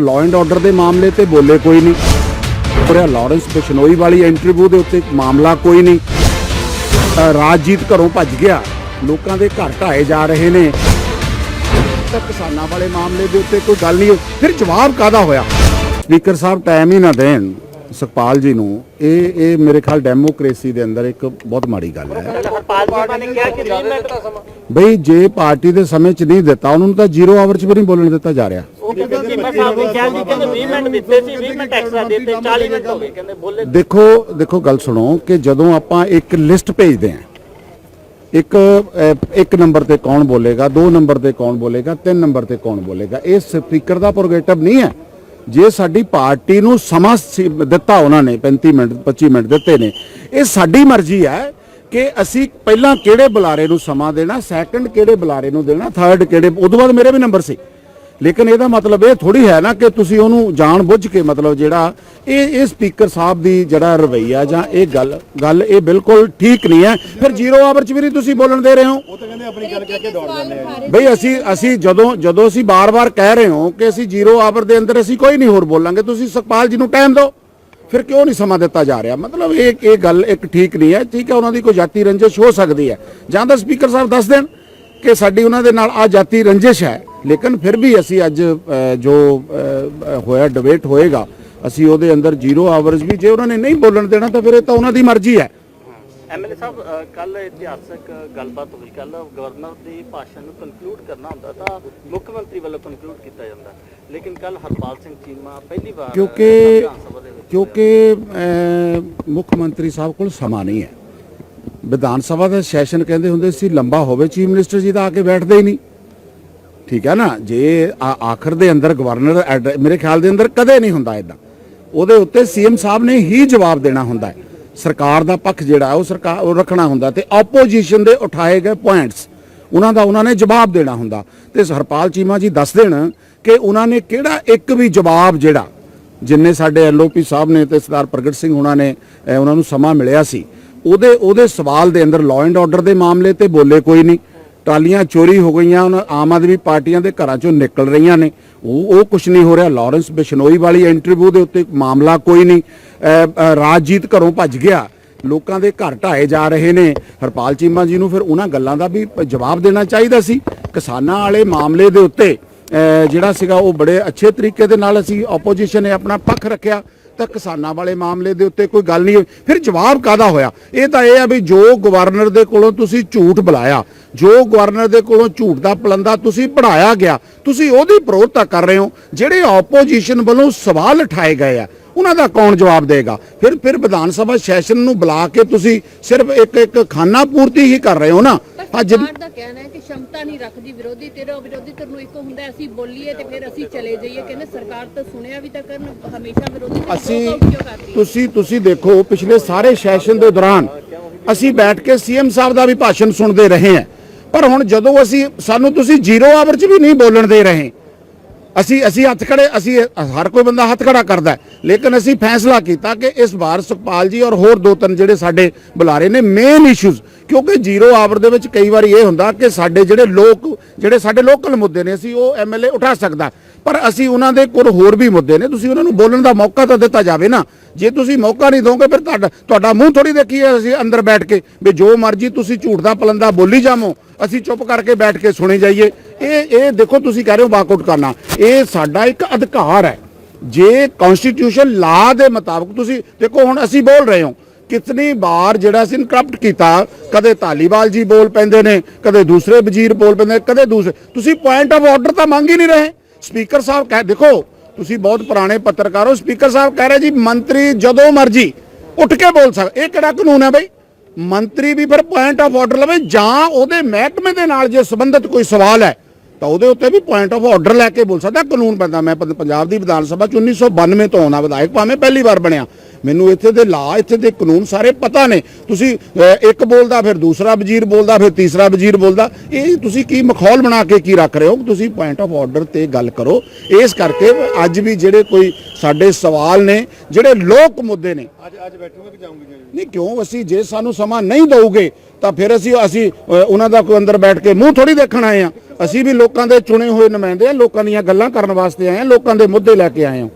Law and order ਦੇ ਮਾਮਲੇ ਤੇ ਬੋਲੇ ਕੋਈ ਨਹੀਂ। ਔਰ ਲਾਰੈਂਸ ਬਿਸ਼ਨੋਈ ਵਾਲੀ ਇੰਟਰਵਿਊ ਦੇ ਉੱਤੇ ਮਾਮਲਾ ਕੋਈ ਨਹੀਂ। ਅ, ਰਾਜਜੀਤ ਘਰੋਂ ਭੱਜ ਗਿਆ। ਲੋਕਾਂ ਦੇ ਘਰ ਢਾਏ ਜਾ ਰਹੇ ਨੇ। ਤਾਂ ਕਿਸਾਨਾਂ ਵਾਲੇ ਮਾਮਲੇ ਦੇ ਉੱਤੇ ਕੋਈ ਗੱਲ ਨਹੀਂ। ਹੋਈ। ਫਿਰ ਜਵਾਬ ਕਾਦਾ ਹੋਇਆ? ਸਪੀਕਰ ਸਾਹਿਬ ਟਾਈਮ ਹੀ ਨਾ ਦੇਣ। ਸੁਖਪਾਲ ਜੀ ਨੂੰ ਇਹ ਇਹ ਮੇਰੇ ਖਿਆਲ ਡੈਮੋਕ੍ਰੇਸੀ ਦੇ ਅੰਦਰ ਇੱਕ ਬਹੁਤ ਮਾੜੀ ਗੱਲ ਹੈ। ਹਰਪਾਲ ਜੀ ਨੇ ਕਿਹਾ ਕਿ 20 ਮਿੰਟ ਦਾ ਸਮਾਂ ਬਈ ਜੇ ਪਾਰਟੀ ਦੇ ਸਮੇਂ 'ਚ ਨਹੀਂ ਦਿੱਤਾ ਉਹਨਾਂ ਨੂੰ ਤਾਂ ਜ਼ੀਰੋ ਆਵਰ 'ਚ ਵੀ ਨਹੀਂ ਬੋਲਣ ਦਿੱਤਾ ਜਾ ਰਿਹਾ। ਉਹ ਕਹਿੰਦੇ ਚੀਮਾ ਸਾਹਿਬ ਨੇ ਕਿਹਾ ਜੀ ਕਹਿੰਦੇ 20 ਮਿੰਟ ਦਿੱਤੇ ਸੀ 20 ਮਿੰਟ ਐਕਸਟਰਾ ਦਿੱਤੇ 40 ਮਿੰਟ ਹੋ ਗਏ ਕਹਿੰਦੇ ਬੋਲੇ। ਦੇਖੋ ਦੇਖੋ ਗੱਲ ਸੁਣੋ ਕਿ ਜਦੋਂ ਆਪਾਂ ਇੱਕ ਲਿਸਟ ਭੇਜਦੇ ਹਾਂ ਇੱਕ ਇੱਕ ਨੰਬਰ ਤੇ ਕੌਣ ਬੋਲੇਗਾ ਦੋ ਨੰਬਰ ਤੇ ਕੌਣ ਬੋਲੇਗਾ ਤਿੰਨ ਨੰਬਰ ਤੇ ਕੌਣ ਬੋਲੇਗਾ ਇਹ ਸਪੀਕਰ ਦਾ ਪ੍ਰੋਗਰੇਟਿਵ ਨਹੀਂ ਹੈ। ਜੇ ਸਾਡੀ ਪਾਰਟੀ ਨੂੰ ਸਮਾਂ ਸੀ- ਦਿੱਤਾ ਉਹਨਾਂ ਨੇ 35 ਮਿੰਟ 25 ਮਿੰਟ ਦਿੱਤੇ ਨੇ, ਇਹ ਸਾਡੀ ਮਰਜ਼ੀ ਹੈ ਕਿ ਅਸੀਂ ਪਹਿਲਾਂ ਕਿਹੜੇ ਬੁਲਾਰੇ ਨੂੰ ਸਮਾਂ ਦੇਣਾ ਸੈਕੰਡ ਕਿਹੜੇ ਬੁਲਾਰੇ ਨੂੰ ਦੇਣਾ ਥਰਡ ਕਿਹੜੇ ਉਦੋਂ ਬਾਅਦ ਮੇਰੇ ਵੀ ਨੰਬਰ ਸੀ। ਲੇਕਿਨ ਇਹਦਾ ਮਤਲਬ ਇਹ ਥੋੜੀ ਹੈ ਨਾ ਕਿ ਤੁਸੀਂ ਉਹਨੂੰ ਜਾਣ ਬੁੱਝ ਕੇ ਮਤਲਬ ਜਿਹੜਾ ਇਹ ਇਹ ਸਪੀਕਰ ਸਾਹਿਬ ਦੀ ਜਿਹੜਾ ਰਵਈਆ ਜਾਂ ਇਹ ਗੱਲ ਗੱਲ ਇਹ ਬਿਲਕੁਲ ਠੀਕ ਨਹੀਂ ਹੈ। ਫਿਰ ਜ਼ੀਰੋ ਆਵਰ ਚ ਵੀ ਨਹੀਂ ਤੁਸੀਂ ਬੋਲਣ ਦੇ ਰਹੇ ਹੋ? ਉਹ ਤਾਂ ਕਹਿੰਦੇ ਆਪਣੀ ਗੱਲ ਕਹਿ ਕੇ ਦੌੜ ਜਾਂਦੇ ਆ। ਬਈ ਅਸੀਂ ਅਸੀਂ ਜਦੋਂ ਜਦੋਂ ਅਸੀਂ ਬਾਰ-ਬਾਰ ਕਹਿ ਰਹੇ ਹਾਂ ਕਿ ਅਸੀਂ ਜ਼ੀਰੋ ਆਵਰ ਦੇ ਅੰਦਰ ਅਸੀਂ ਕੋਈ ਨਹੀਂ ਹੋਰ ਬੋਲਾਂਗੇ ਤੁਸੀਂ ਸੁਖਪਾਲ ਜੀ ਨੂੰ ਟਾਈਮ ਦਿਓ। ਫਿਰ ਕਿਉਂ ਨਹੀਂ ਸਮਾਂ ਦਿੱਤਾ ਜਾ ਰਿਹਾ? ਮਤਲਬ ਇਹ ਇਹ ਗੱਲ ਇੱਕ ਠੀਕ ਨਹੀਂ ਹੈ। ਠੀਕ ਹੈ ਉਹਨਾਂ ਦੀ ਕੋਈ ਜਾਤੀ ਰੰਜਿਸ਼ ਹੋ ਸਕਦੀ ਹੈ। ਜਾਂ ਤਾਂ ਸਪੀਕਰ ਸਾਹਿਬ ਦੱਸ ਦੇਣ ਕਿ ਸਾਡੀ ਉਹਨਾਂ ਦੇ ਨਾਲ ਆ ਜਾਤੀ ਰੰਜਿਸ਼ ਹੈ। ਲੇਕਿਨ ਫਿਰ ਵੀ ਅਸੀਂ ਅੱਜ ਜੋ ਹੋਇਆ ਡਿਬੇਟ ਹੋਏਗਾ ਅਸੀਂ ਉਹਦੇ ਅੰਦਰ ਜ਼ੀਰੋ ਆਵਰਸ ਵੀ ਜੇ ਉਹਨਾਂ ਨੇ ਨਹੀਂ ਬੋਲਣ ਦੇਣਾ ਤਾਂ ਫਿਰ ਇਹ ਤਾਂ ਉਹਨਾਂ ਦੀ ਮਰਜ਼ੀ ਹੈ। ਐਮਐਲਏ ਸਾਹਿਬ ਕੱਲ ਇਤਿਹਾਸਕ ਗੱਲਬਾਤ ਹੋਈ। ਕੱਲ ਗਵਰਨਰ ਦੇ ਭਾਸ਼ਣ ਨੂੰ ਕਨਕਲੂਡ ਕਰਨਾ ਹੁੰਦਾ ਤਾਂ ਮੁੱਖ ਮੰਤਰੀ ਵੱਲੋਂ ਕਨਕਲੂਡ ਕੀਤਾ ਜਾਂਦਾ। ਲੇਕਿਨ ਕੱਲ ਹਰਪਾਲ ਸਿੰਘ ਚੀਮਾ ਪਹਿਲੀ ਵਾਰ ਕਿਉਂਕਿ ਕਿਉਂਕਿ ਮੁੱਖ ਮੰਤਰੀ ਸਾਹਿਬ ਕੋਲ ਸਮਾਂ ਨਹੀਂ ਹੈ। ਵਿਧਾਨ ਸਭਾ ਦਾ ਸੈਸ਼ਨ ਕਹਿੰਦੇ ਹੁੰਦੇ ਸੀ ਲੰਬਾ ਹੋਵੇ ਚੀਫ ਮਿਨਿਸਟਰ ਜੀ ਦਾ ਆ ਕੇ ਬੈਠਦੇ ਹੀ ਨਹੀਂ। ਠੀਕ ਹੈ ਨਾ? ਜੇ ਆਖਰ ਦੇ ਅੰਦਰ ਗਵਰਨਰ ਐਡ- ਮੇਰੇ ਖਿਆਲ ਦੇ ਅੰਦਰ ਕਦੇ ਨਹੀਂ ਹੁੰਦਾ ਇਦਾਂ ਉਹਦੇ ਉੱਤੇ ਸੀਐਮ ਸਾਹਿਬ ਨੇ ਹੀ ਜਵਾਬ ਦੇਣਾ ਹੁੰਦਾ ਹੈ। ਸਰਕਾਰ ਦਾ ਪੱਖ ਜਿਹੜਾ ਉਹ ਸਰਕਾਰ ਉਹ ਰੱਖਣਾ ਹੁੰਦਾ ਤੇ ਆਪੋਜੀਸ਼ਨ ਦੇ ਉਠਾਏ ਗਏ ਪੁਆਇੰਟਸ ਉਹਨਾਂ ਦਾ ਉਹਨਾਂ ਨੇ ਜਵਾਬ ਦੇਣਾ ਹੁੰਦਾ। ਤੇ ਹਰਪਾਲ ਚੀਮਾ ਜੀ ਦੱਸ ਦੇਣ ਕਿ ਉਹਨਾਂ ਨੇ ਕਿਹੜਾ ਇੱਕ ਵੀ ਜਵਾਬ ਜਿਹੜਾ, ਜਿੰਨੇ ਸਾਡੇ ਐਲਓਪੀ ਸਾਹਿਬ ਨੇ ਤੇ ਸਰਦਾਰ ਪ੍ਰਗਟ ਸਿੰਘ ਉਹਨਾਂ ਨੇ ਉਹਨਾਂ ਨੂੰ ਸਮਾਂ ਮਿਲਿਆ ਸੀ, ਉਹਦੇ ਉਹਦੇ ਸਵਾਲ ਦੇ ਅੰਦਰ ਲਾਅ ਐਂਡ ਆਰਡਰ ਦੇ ਮਾਮਲੇ ਤੇ ਬੋਲੇ ਕੋਈ ਨਹੀਂ। ਟਾਲੀਆਂ ਚੋਰੀ ਹੋ ਗਈਆਂ ਹੁਣ ਆਮ ਆਦਮੀ ਪਾਰਟੀਆਂ ਦੇ ਘਰਾਂ ਚੋਂ ਨਿਕਲ ਰਹੀਆਂ ਨੇ। ਉਹ ਉਹ ਕੁਝ ਨਹੀਂ ਹੋ ਰਿਹਾ। ਲਾਰੈਂਸ ਬਿਸ਼ਨੋਈ ਵਾਲੀ ਇੰਟਰਵਿਊ ਦੇ ਉੱਤੇ ਮਾਮਲਾ ਕੋਈ ਨਹੀਂ। ਅਹ, ਅਹ, ਰਾਜਜੀਤ ਘਰੋਂ ਭੱਜ ਗਿਆ। ਲੋਕਾਂ ਦੇ ਘਰ ਢਾਏ ਜਾ ਰਹੇ ਨੇ। ਹਰਪਾਲ ਚੀਮਾ ਜੀ ਨੂੰ ਫਿਰ ਉਹਨਾਂ ਗੱਲਾਂ ਦਾ ਵੀ ਜਵਾਬ ਦੇਣਾ ਚਾਹੀਦਾ ਸੀ। ਕਿਸਾਨਾਂ ਵਾਲੇ ਮਾਮਲੇ ਦੇ ਉੱਤੇ ਜਿਹੜਾ ਸੀਗਾ ਉਹ ਬੜੇ ਅੱਛੇ ਤਰੀਕੇ ਦੇ ਨਾਲ ਅਸੀਂ ਆਪੋਜੀਸ਼ਨ ਨੇ ਆਪਣਾ ਪੱਖ ਰੱਖਿਆ। ਤਾਂ ਕਿਸਾਨਾਂ ਵਾਲੇ ਮਾਮਲੇ ਦੇ ਉੱਤੇ ਕੋਈ ਗੱਲ ਨਹੀਂ ਹੋਈ। ਫਿਰ ਜਵਾਬ ਕਾਦਾ ਹੋਇਆ? ਇਹ ਤਾਂ ਇਹ ਆ ਵੀ ਜੋ ਗਵਰਨਰ ਦੇ ਕੋਲੋਂ ਤੁਸੀਂ ਝੂਠ ਬੁਲਾਇਆ, ਜੋ ਗਵਰਨਰ ਦੇ ਕੋਲੋਂ ਝੂਠ ਦਾ ਪਲੰਦਾ ਤੁਸੀਂ ਪੜਾਇਆ ਗਿਆ, ਤੁਸੀਂ ਉਹਦੀ ਪ੍ਰੋਧਤਾ ਕਰ ਰਹੇ ਹੋ, ਜਿਹੜੇ ਆਪੋਜੀਸ਼ਨ ਵੱਲੋਂ ਸਵਾਲ ਉਠਾਏ ਗਏ ਆ, ਉਹਨਾਂ ਦਾ ਕੌਣ ਜਵਾਬ ਦੇਗਾ? ਫਿਰ ਫਿਰ ਵਿਧਾਨ ਸਭਾ ਸੈਸ਼ਨ ਨੂੰ ਬੁਲਾ ਕੇ ਤੁਸੀਂ ਸਿਰਫ ਇੱਕ ਇੱਕ ਖਾਨਾ ਪੂਰਤੀ ਹੀ ਕਰ ਰਹੇ ਹੋ ਨਾ। ਅੱਜ ਸਰਕਾਰ ਦਾ ਕਹਿਣਾ ਹੈ ਕਿ ਸ਼ਮਤਾ ਨਹੀਂ ਰੱਖਦੀ ਵਿਰੋਧੀ ਧਿਰ ਵਿਰੋਧੀ ਧਿਰ ਨੂੰ ਇੱਕ ਹੁੰਦਾ ਅਸੀਂ ਬੋਲੀਏ ਤੇ ਫਿਰ ਅਸੀਂ ਚਲੇ ਜਾਈਏ। ਕਹਿੰਦੇ ਸਰਕਾਰ ਤਾਂ ਸੁਣਿਆ ਵੀ ਤਾਂ ਕਰਨ ਹਮੇਸ਼ਾ ਵਿਰੋਧੀ ਧਿਰ ਅਸੀਂ walkout ਕਿਉਂ ਕਰਦੀ ਹੈ? ਤੁਸੀਂ ਤੁਸੀਂ ਦੇਖੋ ਪਿਛਲੇ ਸਾਰੇ ਸੈਸ਼ਨ ਦੇ ਦੌਰਾਨ ਅਸੀਂ ਬੈਠ ਕੇ ਸੀਐਮ ਸਾਹਿਬ ਦਾ ਵੀ ਭਾਸ਼ਣ ਸੁਣਦੇ ਰਹੇ ਹਾਂ। ਪਰ ਹੁਣ ਜਦੋਂ ਅਸੀਂ ਸਾਨੂੰ ਤੁਸੀਂ ਜ਼ੀਰੋ ਆਵਰ 'ਚ ਵੀ ਨਹੀਂ ਬੋਲਣ ਦੇ ਰਹੇ। ਅਸੀਂ ਅਸੀਂ ਹੱਥ ਖੜੇ, ਅਸੀਂ ਹਰ ਕੋਈ ਬੰਦਾ ਹੱਥ ਖੜਾ ਕਰਦਾ ਲੇਕਿਨ ਅਸੀਂ ਫੈਸਲਾ ਕੀਤਾ ਕਿ ਇਸ ਵਾਰ ਸੁਖਪਾਲ ਜੀ ਔਰ ਹੋਰ ਦੋ ਤਿੰਨ ਜਿਹੜੇ ਸਾਡੇ ਬੁਲਾਰੇ ਨੇ ਮੇਨ ਇਸ਼ੂਜ਼ ਕਿਉਂਕਿ ਜ਼ੀਰੋ ਆਵਰ ਦੇ ਵਿੱਚ ਕਈ ਵਾਰੀ ਇਹ ਹੁੰਦਾ ਕਿ ਸਾਡੇ ਜਿਹੜੇ ਲੋਕ, ਜਿਹੜੇ ਸਾਡੇ ਲੋਕਲ ਮੁੱਦੇ ਨੇ, ਅਸੀਂ ਉਹ ਐਮਐਲਏ ਉਠਾ ਸਕਦਾ। ਪਰ ਅਸੀਂ ਉਹਨਾਂ ਦੇ ਕੋਲ ਹੋਰ ਵੀ ਮੁੱਦੇ ਨੇ। ਤੁਸੀਂ ਉਹਨਾਂ ਨੂੰ ਬੋਲਣ ਦਾ ਮੌਕਾ ਤਾਂ ਦਿੱਤਾ ਜਾਵੇ ਨਾ। ਜੇ ਤੁਸੀਂ ਮੌਕਾ ਨਹੀਂ ਦੋਗੇ ਫਿਰ ਤੁਹਾਡਾ ਤੁਹਾਡਾ ਮੂੰਹ ਥੋੜੀ ਦੇਖੀਏ ਅਸੀਂ ਅੰਦਰ ਬੈਠ ਕੇ ਵੀ ਜੋ ਮਰਜ਼ੀ ਤੁਸੀਂ ਝੂਠ ਦਾ ਪਲੰਦਾ ਬੋਲੀ ਜਾਵੋ ਅਸੀਂ ਚੁੱਪ ਕਰਕੇ ਬੈਠ ਕੇ ਸੁਣੇ ਜਾਈਏ। ਇਹ ਇਹ ਦੇਖੋ ਤੁਸੀਂ ਕਹਿ ਰਹੇ ਹੋ ਵਾਕਆਊਟ ਕਰਨਾ। ਇਹ ਸਾਡਾ ਇੱਕ ਅਧਿਕਾਰ ਹੈ। ਜੇ ਕਨਸਟੀਟਿਊਸ਼ਨ ਲਾ ਦੇ ਮੁਤਾਬਕ ਤੁਸੀਂ ਦੇਖੋ ਹੁਣ ਅਸੀਂ ਬੋਲ ਰਹੇ ਹਾਂ ਕਿਤਨੀ ਵਾਰ ਜਿਹੜਾ ਅਸੀਂ ਕਰਪਟ ਕੀਤਾ ਕਦੇ ਧਾਲੀਵਾਲ ਜੀ ਬੋਲ ਪੈਂਦੇ ਨੇ ਕਦੇ ਦੂਸਰੇ ਵਜ਼ੀਰ ਬੋਲ ਪੈਂਦੇ ਨੇ, ਕਦੇ ਦੂਸਰੇ ਤੁਸੀਂ ਪੁਆਇੰਟ ਆਫ ਆਰਡਰ ਤਾਂ ਮੰਗ ਹੀ ਨਹੀਂ ਰਹੇ। ਸਪੀਕਰ ਸਾਹਿਬ ਕਹਿ, ਦੇਖੋ, ਤੁਸੀਂ ਬਹੁਤ ਪੁਰਾਣੇ ਪੱਤਰਕਾਰ ਹੋ, ਸਪੀਕਰ ਸਾਹਿਬ ਕਹਿ ਰਹੇ ਜੀ, ਮੰਤਰੀ ਜਦੋਂ ਮਰਜ਼ੀ ਉੱਠ ਕੇ ਬੋਲ ਸਕ, ਇਹ ਕਿਹੜਾ ਕਾਨੂੰਨ ਹੈ ਬਈ? ਮੰਤਰੀ ਵੀ ਫਿਰ ਪੁਆਇੰਟ ਆਫ ਆਰਡਰ ਲਵੇ ਜਾਂ ਉਹਦੇ ਮਹਿਕਮੇ ਦੇ ਨਾਲ ਜੇ ਸੰਬੰਧਿਤ ਕੋਈ ਸਵਾਲ ਹੈ ਤਾਂ ਉਹਦੇ ਉੱਤੇ ਵੀ ਪੁਆਇੰਟ ਆਫ ਆਰਡਰ ਲੈ ਕੇ ਬੋਲ ਸਕਦਾ ਕਾਨੂੰਨ ਪੈਂਦਾ ਮੈਂ ਪੰਜਾਬ ਦੀ ਵਿਧਾਨ ਸਭਾ ਚ 1992 ਤੋਂ ਆਉਣਾ ਵਿਧਾਇਕ ਭਾਵੇਂ ਪਹਿਲੀ ਵਾਰ ਬਣਿਆ। ਮੈਨੂੰ ਇੱਥੇ ਦੇ ਲਾ ਇੱਥੇ ਦੇ ਕਾਨੂੰਨ ਸਾਰੇ ਪਤਾ ਨੇ। ਤੁਸੀਂ ਇੱਕ ਬੋਲਦਾ ਫਿਰ ਦੂਸਰਾ ਵਜ਼ੀਰ ਬੋਲਦਾ ਫਿਰ ਤੀਸਰਾ ਵਜ਼ੀਰ ਬੋਲਦਾ। ਇਹ ਤੁਸੀਂ ਕੀ ਮਖੌਲ ਬਣਾ ਕੇ ਕੀ ਰੱਖ ਰਹੇ ਹੋ? ਤੁਸੀਂ ਪੁਆਇੰਟ ਆਫ ਆਰਡਰ ਤੇ ਗੱਲ ਕਰੋ। ਇਸ ਕਰਕੇ ਅੱਜ ਵੀ ਜਿਹੜੇ ਕੋਈ ਸਾਡੇ ਸਵਾਲ ਨੇ ਜਿਹੜੇ ਲੋਕ ਮੁੱਦੇ ਨੇ। ਅੱਜ ਅੱਜ ਬੈਠੂਗੇ ਕਿ ਜਾਉਂਗੇ ਨਹੀਂ ਕਿਉਂ? ਅਸੀਂ ਜੇ ਸਾਨੂੰ ਸਮਾਂ ਨਹੀਂ ਦਊਗੇ ਤਾਂ ਫਿਰ ਅਸੀਂ ਅਸੀਂ ਉਹਨਾਂ ਦਾ ਕੋਈ ਅੰਦਰ ਬੈਠ ਕੇ ਮੂੰਹ ਥੋੜੀ ਦੇਖਣ ਆਏ ਆ ਅਸੀਂ ਵੀ ਲੋਕਾਂ ਦੇ ਚੁਣੇ ਹੋਏ ਨੁਮਾਇੰਦੇ ਆ, ਲੋਕਾਂ ਦੀਆਂ ਗੱਲਾਂ ਕਰਨ ਵਾਸਤੇ ਆਏ ਆ, ਲੋਕਾਂ ਦੇ ਮੁੱਦੇ ਲੈ ਕੇ ਆਏ ਆ।